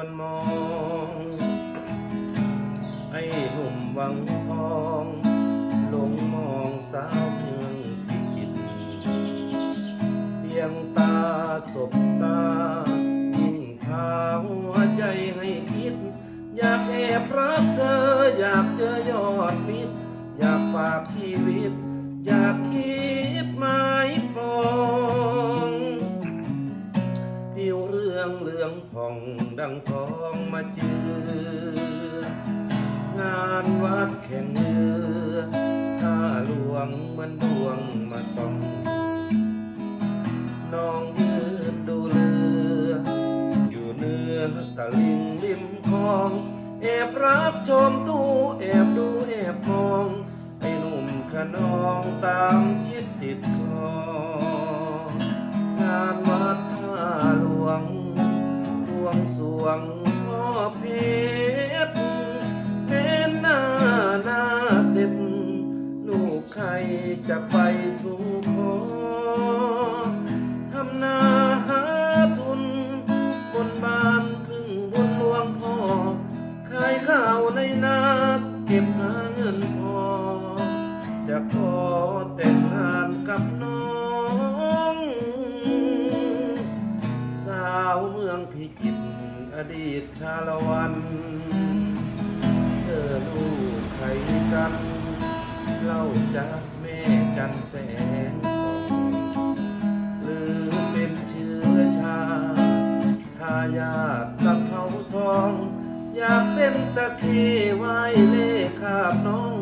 วนมอง ไอ้หนุ่มวังทองลงมองสาวเมืองพิจิตเพียงตาสบตายิ่งพาหัวใจให้คิด อยากแอบรักเธอ อยากเจอยอดมิตร อยากฝากชีวิต อยากคิด ผ่องดังทองมาเจืองานวัดแข่งเรือท่าหลวงเหมือนดวงมาต้องน้องยืนดูเรือ อยู่เนื้อตะลิงริมคลองแอบรับชมตู้แอบดูแอบมองไอ้หนุ่มขนองตามคิดติดคลองาน วงพ่อเพชรเป็นหน้าหน้าเสร็จ ลูกใครจะไปสู่ขอทำนาหาทุน บนบานพึ่งบนหลวงพ่อขายข้าวในนาเก็บหาเงินพอ จะขอแต่งงานาวเมืองพิจิตรอดีตชาละวันเธอลูกใครกันเล่าจากแม่จันแสงสองหรือเป็นเชื้อชาทายาทตะเภาทอง อยากเป็นตะเคีไว้เลขาบน้อง